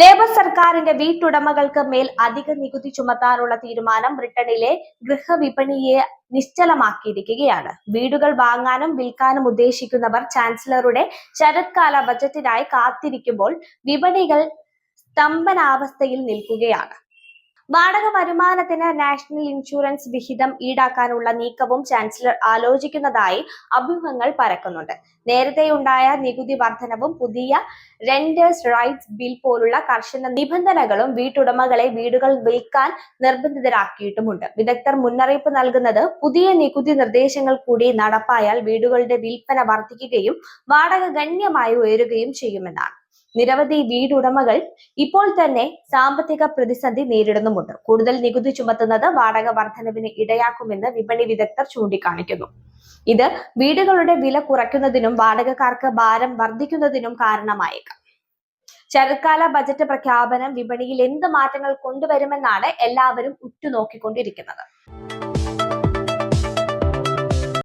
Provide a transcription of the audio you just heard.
Labour സർക്കാരിന്റെ വീട്ടുടമകൾക്ക് മേൽ അധിക നികുതി ചുമത്താനുള്ള തീരുമാനം ബ്രിട്ടനിലെ ഗൃഹവിപണിയെ നിശ്ചലമാക്കിയിരിക്കുകയാണ്. വീടുകൾ വാങ്ങാനും വിൽക്കാനും ഉദ്ദേശിക്കുന്നവർ ചാൻസലറുടെ ശരത്കാല ബജറ്റിനായി കാത്തിരിക്കുമ്പോൾ വിപണികൾ സ്തംഭനാവസ്ഥയിൽ നിൽക്കുകയാണ്. വാടക വരുമാനത്തിന് നാഷണൽ ഇൻഷുറൻസ് വിഹിതം ഈടാക്കാനുള്ള നീക്കവും ചാൻസലർ ആലോചിക്കുന്നതായി അഭ്യൂഹങ്ങൾ പരക്കുന്നുണ്ട്. നേരത്തെയുണ്ടായ നികുതി വർധനവും പുതിയ റെന്റേഴ്സ് റൈറ്റ്സ് ബിൽ പോലുള്ള കർശന നിബന്ധനകളും വീട്ടുടമകളെ വീടുകൾ വിൽക്കാൻ നിർബന്ധിതരാക്കിയിട്ടുമുണ്ട്. വിദഗ്ധർ മുന്നറിയിപ്പ് നൽകുന്നത് പുതിയ നികുതി നിർദ്ദേശങ്ങൾ കൂടി നടപ്പായാൽ വീടുകളുടെ വിൽപ്പന വർദ്ധിക്കുകയും വാടക ഗണ്യമായി ഉയരുകയും ചെയ്യുമെന്നാണ്. നിരവധി വീടുടമകൾ ഇപ്പോൾ തന്നെ സാമ്പത്തിക പ്രതിസന്ധി നേരിടുന്നുമുണ്ട്. കൂടുതൽ നികുതി ചുമത്തുന്നത് വാടക വർധനവിന് ഇടയാക്കുമെന്ന് വിപണി വിദഗ്ധർ ചൂണ്ടിക്കാണിക്കുന്നു. ഇത് വീടുകളുടെ വില കുറയ്ക്കുന്നതിനും വാടകക്കാർക്ക് ഭാരം വർദ്ധിക്കുന്നതിനും കാരണമായേക്കാം. ശരത്കാല ബജറ്റ് പ്രഖ്യാപനം വിപണിയിൽ എന്ത് മാറ്റങ്ങൾ കൊണ്ടുവരുമെന്നാണ് എല്ലാവരും ഉറ്റുനോക്കിക്കൊണ്ടിരിക്കുന്നത്.